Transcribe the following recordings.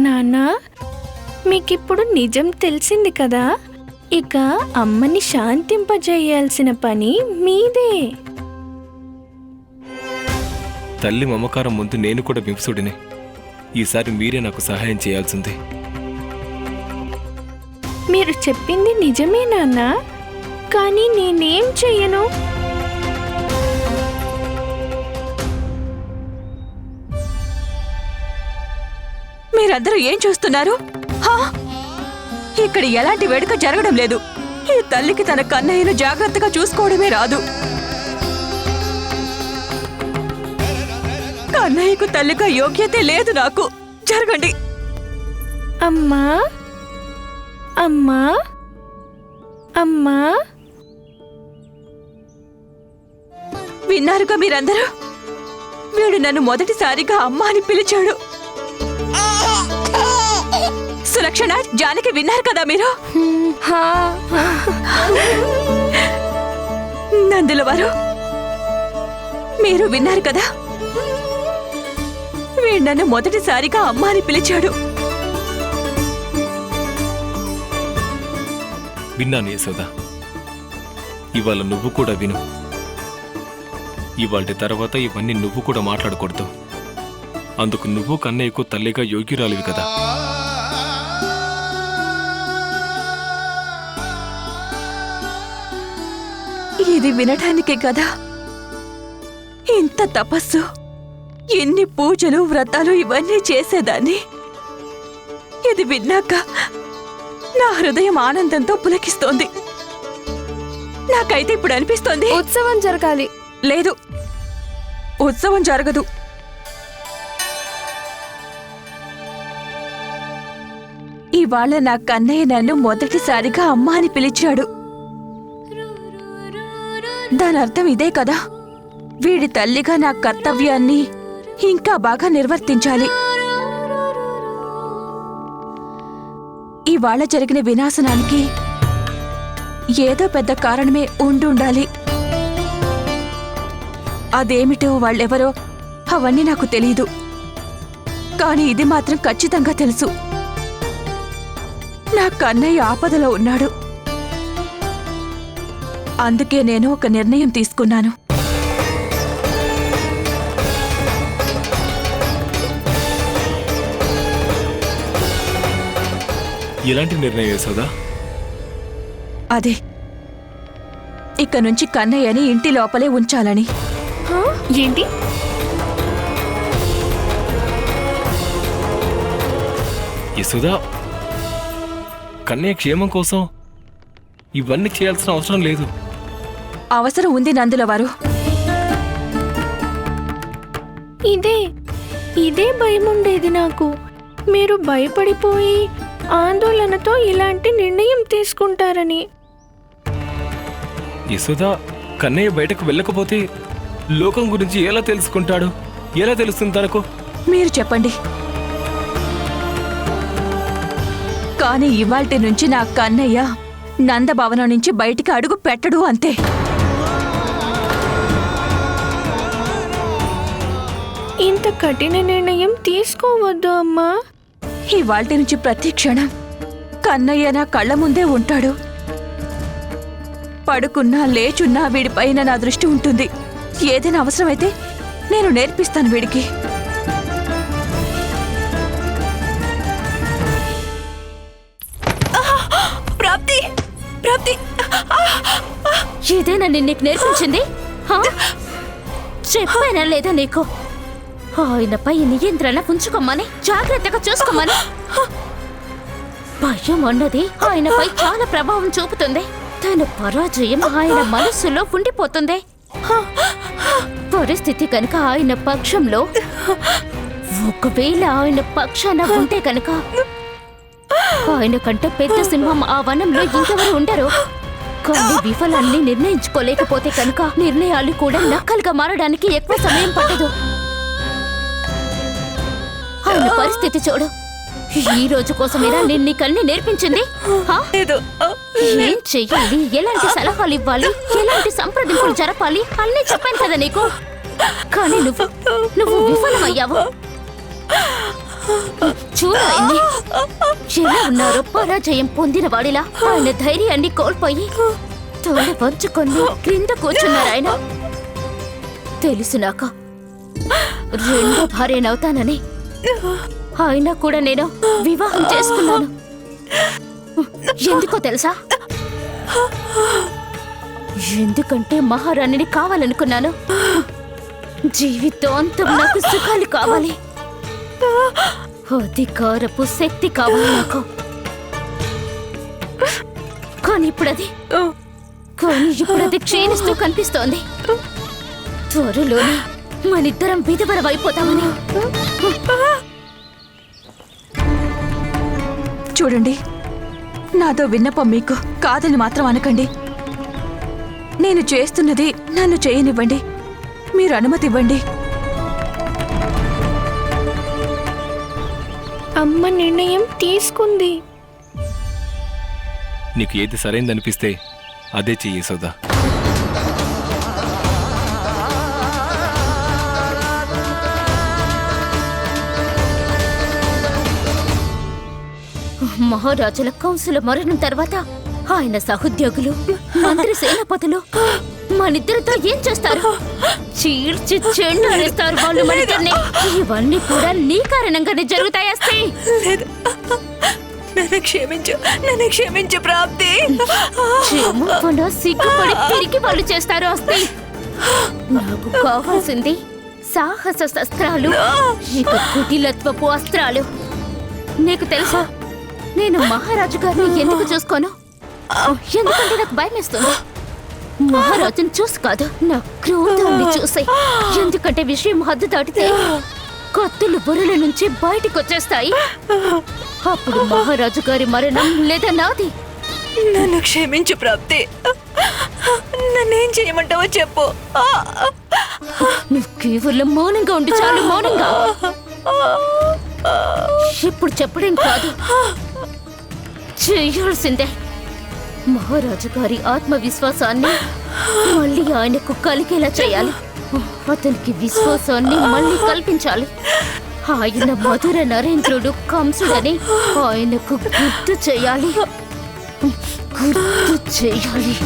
నాన్నా మీకిప్పుడు నిజం తెలిసింది కదా? ఇక అమ్మని శాంతింపజేయాల్సిన పని మీదే. తల్లి మమకారం ముందు నేను కూడా వింసుడినే ఈసారి మీరే నాకు సహాయం చేయాల్సింది. మీరు చెప్పింది నిజమే నాన్నా. కానీ నేనేం చెయ్యను? మీరందరూ ఏం చూస్తున్నారు? హా? ఇక్కడ ఎలాంటి వేడుక జరగడం లేదు. ఈ తల్లికి తన కన్నయ్యను జాగ్రత్తగా చూసుకోవడమే రాదు. కన్నయ్యకు తల్లిగా యోగ్యతే లేదు నాకు. జరగండి. అమ్మా! అమ్మా! అమ్మా! విన్నారుగా మీరందరూ? వీడు నన్ను మొదటిసారిగా అమ్మ అని పిలిచాడు. సులక్షణ జానకి విన్నారు కదా మీరు? నందుల వారు మీరు విన్నారు కదా? వీడు నన్ను మొదటిసారిగా అమ్మ అని పిలిచాడు. విన్నాను యశోద. ఇవాళ నువ్వు కూడా విను. ఇవాళ తర్వాత ఇవన్నీ నువ్వు కూడా మాట్లాడకూడదు. అందుకు నువ్వు కన్నయ్యకు తల్లిగా యోగ్యురాలివి కదా. ఇది వినటానికే కదా. ఇంత తపస్సు ఎన్ని పూజలు వ్రతాలు ఇవన్నీ చేసేదాన్ని. ఇది విన్నాక నా హృదయం ఆనందంతో పులకిస్తోంది. నాకైతే ఇప్పుడు అనిపిస్తోంది. ఉత్సవం జరగాలి. లేదు ఉత్సవం జరగదు. ఇవాళ నా కన్నయ్య నన్ను మొదటిసారిగా అమ్మ అని పిలిచాడు. దాని అర్థం ఇదే కదా? వీడి తల్లిగా నా కర్తవ్యాన్ని ఇంకా బాగా నిర్వర్తించాలి. ఇవాళ జరిగిన వినాశనానికి ఏదో పెద్ద కారణమే ఉండుండాలి. అదేమిటో వాళ్ళెవరో అవన్నీ నాకు తెలీదు. కానీ ఇది మాత్రం ఖచ్చితంగా తెలుసు. నా కన్నయ్య ఆపదలో ఉన్నాడు. అందుకే నేను ఒక నిర్ణయం తీసుకున్నాను. ఎలాంటి నిర్ణయం యశోదా అదే. ఇక నుంచి కన్నయ్యని ఇంటి లోపలే ఉంచాలని. హా? ఏంటి? యశోదా కన్నయ్య క్షేమం కోసం ఇవన్నీ చేయాల్సిన అవసరం లేదు. అవసరం ఉంది నందుల వారు ఇదే ఇదే భయం ఉండేది నాకు. మీరు భయపడిపోయి ఆందోళనతో ఇలాంటి నిర్ణయం తీసుకుంటారని. యశోదా కన్నయ్య బయటకు వెళ్ళకపోతే లోకం గురించి ఎలా తెలుసుకుంటాడు? ఎలా తెలుస్తుంది తనకు? మీరు చెప్పండి. కానీ ఇవాల్టి నుంచి నా కన్నయ్య నందభవనం నుంచి బయటికి అడుగు పెట్టడు అంతే. ఇంత కఠిన నిర్ణయం తీసుకోవద్దు అమ్మా. ఇవాల్టి నుంచి ప్రతి క్షణం కన్నయ్య నా కళ్ళ ముందే ఉంటాడు. పడుకున్నా లేచున్నా వీడిపైన నా దృష్టి ఉంటుంది. ఏదైనా అవసరమైతే నేను నేర్పిస్తాను వీడికి. ఇదేనా నేను నీకు నేర్పించింది? హా? చెప్పానా లేదా నీకు? ఆయనపై నియంత్రణ ఉంచుకోమని జాగ్రత్తగా చూసుకోమని. భయం అన్నది ఆయనపై చాలా ప్రభావం చూపుతుంది. తన పరాజయం ఆయన మనస్సులో ఉండిపోతుంది. పరిస్థితి కనుక ఆయన పక్షంలో ఒకవేళ ఆయన పక్షాన ఉంటే కనుక ఆయన కంటే పెద్ద సింహం ఆ వనంలో ఇంకెవరు ఉండరు. కానీ విఫలాన్ని నిర్ణయించుకోలేకపోతే కనుక నిర్ణయాలు కూడా నక్కలుగా మారడానికి ఎక్కువ సమయం పట్టదు. ఆయన పరిస్థితి చూడు. ఈ రోజు కోసమేనా నేను నీకల్ని నేర్పించింది? ఏం చెయ్యాలి? ఎలాంటి సలహాలు ఇవ్వాలి? ఎలాంటి సంప్రదింపులు జరపాలి? అన్నీ చెప్పాను కదా నీకు. కానీ నువ్వు నువ్వు విఫలమయ్యావు. చూడండి ఎలా ఉన్నారో పరాజయం పొందిన వాడిలా. ఆయన ధైర్యాన్ని కోల్పోయి తోడ పంచుకొని క్రింద కూర్చున్నారు ఆయన. తెలుసు నాకు. రెండో భార్యనవుతానని ఆయన కూడా నేను వివాహం చేసుకున్నాను. ఎందుకో తెలుసా? ఎందుకంటే మహారాణిని కావాలనుకున్నాను. జీవితాంతం నాకు సుఖాలు కావాలి. అధికారపు శక్తి కావాలి నాకు. కానీ ఇప్పుడది. కానీ ఇప్పుడది క్షీణిస్తూ కనిపిస్తోంది. త్వరలోనే మనిద్దరం విధవరం అయిపోతామని చూడండి నాతో విన్నపం మీకు కాదని మాత్రం అనకండి. నేను చేస్తున్నది నన్ను చేయనివ్వండి. మీరు అనుమతి ఇవ్వండి అమ్మ నిర్ణయం తీసుకుంది. నీకు ఏది సరైందనిపిస్తే అదే చెయ్యి సోదా మహారాజుల కౌన్సిల్ మరణం తర్వాత ఆయన సహోద్యోగులు మంత్రి సేనాపతులు మనిద్దరితో ఏం చేస్తారు? చీల్చి చెండాడేస్తారు వాళ్ళు మనిద్దరిని ఇవన్నీ కూడా నీ కారణంగానే జరుగుతాయస్తే లేదు. నన్ను క్షమించు నన్ను క్షమించు ప్రాప్తి. క్షేమపన సిగ్గుపడి తిరిగి వాళ్ళు చేస్తారు అస్తే నాకు కావాల్సింది సాహస శస్త్రాలు ఇక కుటిలత్వపు అస్త్రాలు. నీకు తెలుసా? నేను మహారాజు గారిని ఎందుకు చూసుకోను? ఎందుకంటే నాకు భయం వేస్తుంది మహారాజుని చూసి కాదు. నా క్రోధాన్ని చూసి. ఎందుకంటే విషయం హద్దు దాటితే కత్తులు బుర్రల నుంచి బయటికి వచ్చేస్తాయి. అప్పుడు మహారాజు గారి మరణం లేదా నాది? నన్ను క్షమించు ప్రాప్తి. నన్నేం చేయమంటావో చెప్పు. నువ్వు కేవలం మౌనంగా ఉండి చాలు మౌనంగా. ఇప్పుడు చెప్పడం కాదు. చేయాల్సిందే. మహారాజు గారి ఆత్మవిశ్వాసాన్ని మళ్ళీ ఆయనకు కలిగేలా చేయాలి. అతనికి విశ్వాసాన్ని మళ్ళీ కల్పించాలి. ఆయన మధుర నరేంద్రుడు కంసుడని ఆయనకు గుర్తు చేయాలి. గుర్తు చేయాలి.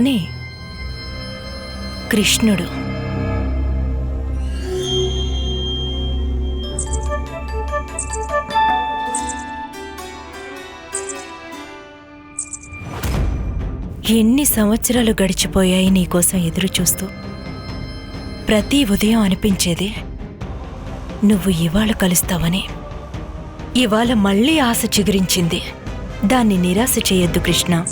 తనే కృష్ణుడు. ఎన్ని సంవత్సరాలు గడిచిపోయాయి నీకోసం ఎదురు చూస్తూ? ప్రతి ఉదయం అనిపించేది నువ్వు ఇవాళ కలుస్తావని. ఇవాళ మళ్ళీ ఆశ చిగురించింది. దాన్ని నిరాశ చేయొద్దు కృష్ణ.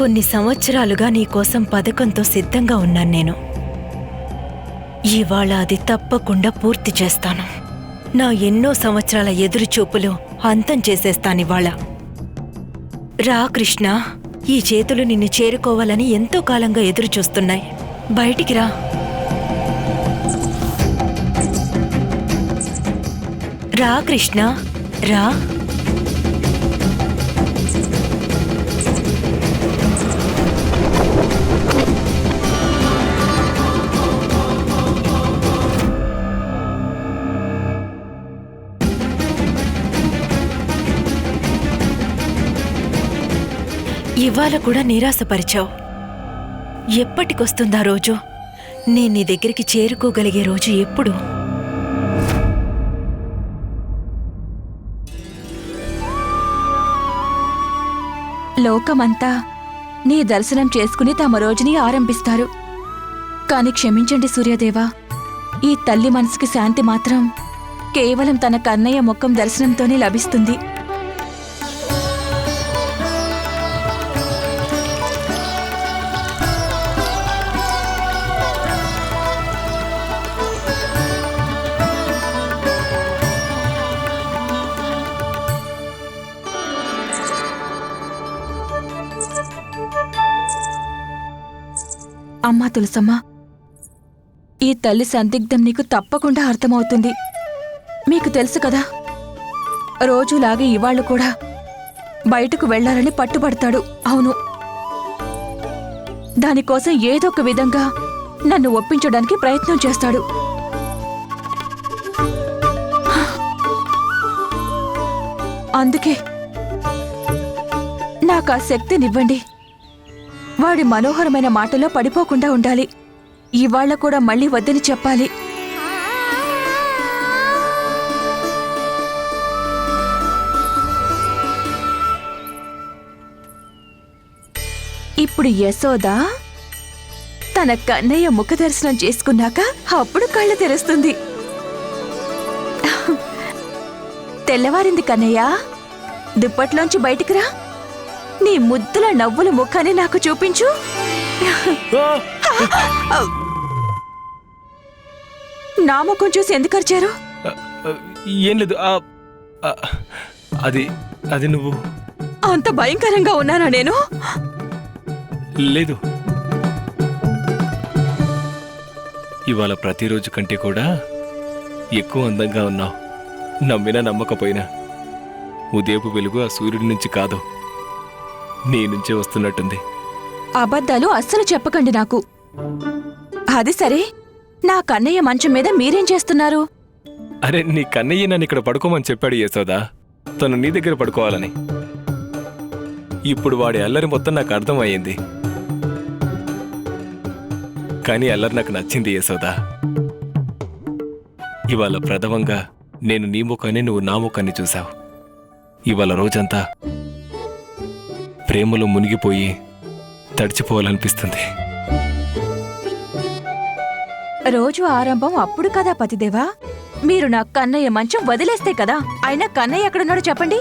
కొన్ని సంవత్సరాలుగా నీకోసం పథకంతో సిద్ధంగా ఉన్నాను నేను. ఇవాళ అది తప్పకుండా పూర్తి చేస్తాను. నా ఎన్నో సంవత్సరాల ఎదురుచూపులు అంతం చేసేస్తానివాళ రా కృష్ణ ఈ చేతులు నిన్ను చేరుకోవాలని ఎంతో కాలంగా ఎదురుచూస్తున్నాయి బయటికి రా. రా కృష్ణ రా. ఇవాళ కూడా నిరాశపరిచావు. ఎప్పటికొస్తుందా రోజు? నేను నీ దగ్గరికి చేరుకోగలిగే రోజు ఎప్పుడు? లోకమంతా నీ దర్శనం చేసుకుని తమ రోజుని ఆరంభిస్తారు. కాని క్షమించండి సూర్యదేవా ఈ తల్లి మనసుకి శాంతి మాత్రం కేవలం తన కన్నయ్య ముఖం దర్శనంతోనే లభిస్తుంది. అమ్మా తులసమ్మ. ఈ తల్లి సందిగ్ధం నీకు తప్పకుండా అర్థమవుతుంది. మీకు తెలుసు కదా రోజులాగే ఇవాళ్ళు కూడా బయటకు వెళ్ళాలని పట్టుబడతాడు. అవును. దానికోసం ఏదో ఒక విధంగా నన్ను ఒప్పించడానికి ప్రయత్నం చేస్తాడు. అందుకే నాకు ఆ శక్తినివ్వండి. వాడి మనోహరమైన మాటలో పడిపోకుండా ఉండాలి. ఇవాళ కూడా మళ్ళీ వద్దని చెప్పాలి. ఇప్పుడు యశోద తన కన్నయ్య ముఖ దర్శనం చేసుకున్నాక అప్పుడు కళ్ళు తెరుస్తుంది. తెల్లవారింది కన్నయ్య. దుప్పట్లోంచి బయటికి రా. నీ ముద్దుల నవ్వుల ముఖాన్ని నాకు చూపించు! నా ముఖం చూసి ఎందుకు అరిచారు? ఏం లేదు అది అది నువ్వు. అంత భయంకరంగా ఉన్నానా నేను? లేదు. ఇవాళ ప్రతిరోజు కంటే కూడా ఎక్కువ అందంగా ఉన్నావు. నమ్మినా నమ్మకపోయినా. ఉదయపు వెలుగు ఆ సూర్యుడి నుంచి కాదు. నీ నుంచే వస్తున్నట్టుంది. అబద్ధాలు అస్సలు చెప్పకండి నాకు. అది సరే. నా కన్నయ్య మంచం మీద మీరేం చేస్తున్నారు? అరే నీ కన్నయ్య నన్ను ఇక్కడ పడుకోమని చెప్పాడు యశోదా. తను నీ దగ్గర పడుకోవాలని. ఇప్పుడు వాడి అల్లరి మొత్తం నాకు అర్థమయ్యింది. కానీ అల్లరి నాకు నచ్చింది యశోదా. ఇవాళ ప్రథమంగా నేను నీ ముఖాన్ని నువ్వు నా ముఖాన్ని చూశావు. ఇవాళ రోజంతా ప్రేమలో మునిగిపోయి తడిచిపోవాలనిపిస్తుంది. రోజు ఆరంభం అప్పుడు కదా పతిదేవా? మీరు నా కన్నయ్య మంచం వదిలేస్తే కదా? అయినా కన్నయ్య ఎక్కడున్నాడో చెప్పండి.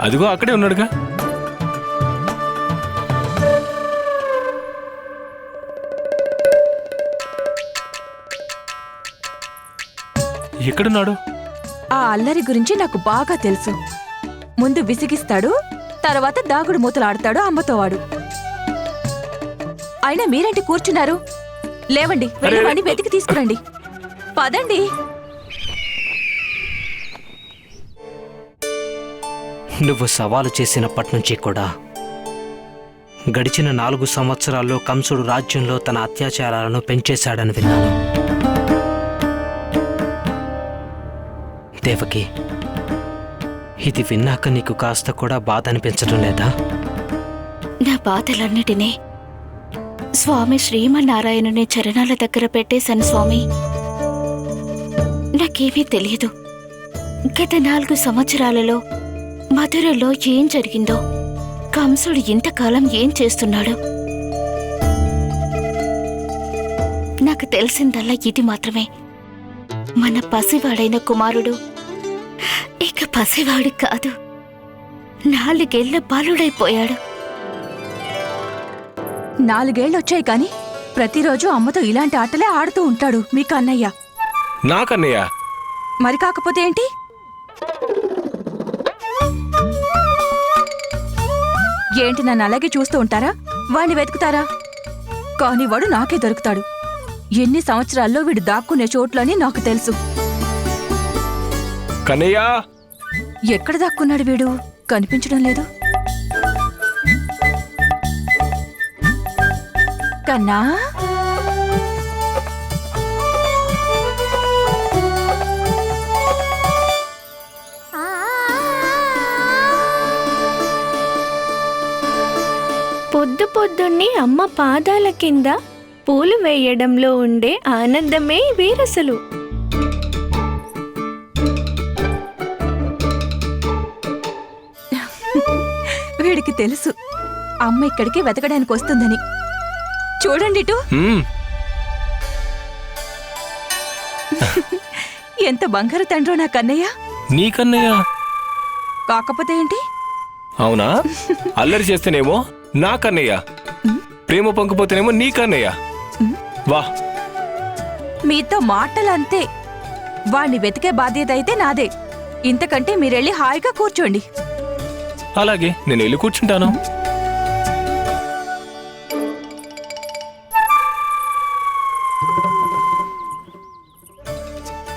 అదిగో అక్కడే ఉన్నాడుగా. ఎక్కడున్నాడు? ఆ అల్లరి గురించి నాకు బాగా తెలుసు. ముందు విసిగిస్తాడు తర్వాత దాగుడు మూతలాడతాడు అమ్మతో వాడు. అయినా మీరేంటి కూర్చున్నారు? లేవండి వెళ్ళి అరే, వాడిని వెతికి తీసుకురండి. పదండి. నువ్వు సవాలు చేసినప్పటి నుంచి కూడా గడిచిన నాలుగు సంవత్సరాల్లో కంసుడు రాజ్యంలో తన అత్యాచారాలను పెంచేశాడని విన్నాను. దేవకి ఇది విన్నాక నీకు కాస్త కూడా బాధ అనిపించడం లేదా? నా బాధలన్నిటినీ స్వామి శ్రీమన్నారాయణుని చరణాల దగ్గర పెట్టేశాను స్వామి. నాకేమీ తెలియదు. గత నాలుగు సంవత్సరాలలో మధురలో ఏం జరిగిందో కంసుడు ఇంతకాలం ఏం చేస్తున్నాడు? నాకు తెలిసిందల్లా ఇది మాత్రమే. మన పసివాడైన కుమారుడు పసివాడు కాదు. నాలుగేళ్ళ బాలుడైపోయాడు. నాలుగేళ్ళొచ్చాయి కాని ప్రతిరోజు అమ్మతో ఇలాంటి ఆటలే ఆడుతూ ఉంటాడు మీ కన్నయ్య. నాకన్నయ్య మరి కాకపోతే ఏంటి? ఏంటి నన్ను అలాగే చూస్తూ ఉంటారా? వాణ్ణి వెతుకుతారా? కానీ వాడు నాకే దొరుకుతాడు. ఎన్ని సంవత్సరాల్లో వీడు దాక్కునే చోట్లని నాకు తెలుసు. కన్నయ్య? ఎక్కడ దాక్కున్నాడు వీడు? కనిపించడం లేదు. కన్నా? పొద్దు పొద్దున్నే అమ్మ పాదాల కింద పూలు వేయడంలో ఉండే ఆనందమే వేరసలు. వీడికి తెలుసు. అమ్మ ఇక్కడికి వెతకడానికి వస్తుందని. చూడండి ఇటు. ఎంత బంగారు తండ్రో నా కన్నయ్య. నీకన్నయ్య కాకపోతే ఏంటి? అవునా? అల్లరి చేస్తేనేమో నాకన్నయ్య ప్రేమ పంకపోతేనేమో నీకన్నయ్య వా. మీతో మాటలంతే. వాణ్ణి వెతికే బాధ్యత అయితే నాదే. ఇంతకంటే మీరెళ్ళి హాయిగా కూర్చోండి. అలాగే నేను వెళ్ళి కూర్చుంటాను.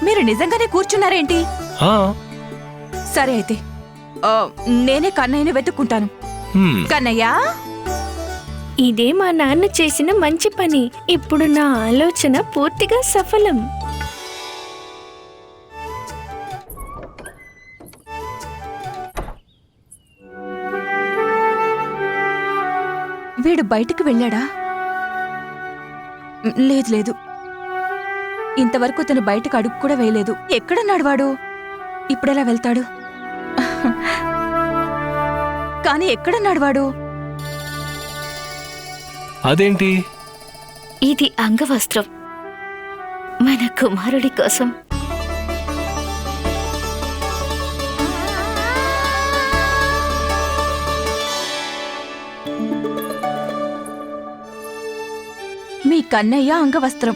మీరు నిజంగానే కూర్చున్నారేంటి? ఆ, సరే అయితే. ఆ, నేనే కన్నయ్యని వెతుక్కుంటాను. హ్మ్. కన్నయ్య? ఇదే మా నాన్న చేసిన మంచి పని. ఇప్పుడు నా ఆలోచన పూర్తిగా సఫలం. వీడు బయటికి వెళ్ళాడా? లేదు లేదు. ఇంతవరకు తను బయటకు అడుగు కూడా వేయలేదు. ఎక్కడున్నాడు వాడు? ఇప్పుడెలా వెళ్తాడు? కానీ ఎక్కడున్నాడు వాడు? అదేంటి? ఇది అంగవస్త్రం. మన కుమారుడి కోసం మీ Kannayya అంగవస్త్రం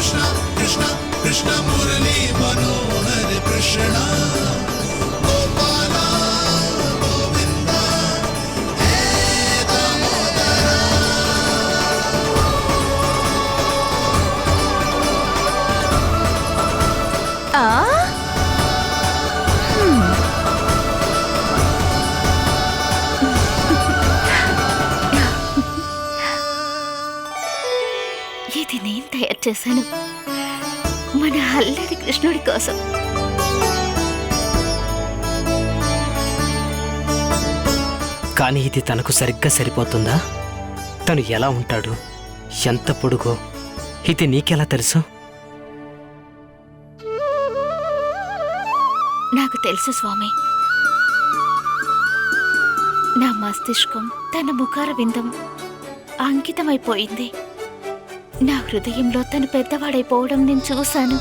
Krishna Krishna Krishna Murali Manohar Krishna. తయారు చేశాను. మన అల్లరి కృష్ణుడి కోసం. కానీ ఇది తనకు సరిగ్గా సరిపోతుందా? తను ఎలా ఉంటాడు? ఎంత పొడుగో. ఇది నీకెలా తెలుసు? నాకు తెలుసు స్వామి. నా మస్తిష్కం తన ముఖార విందం అంకితమైపోయింది. నా హృదయంలో తను పెద్దవాడైపోవడం నేను చూశాను.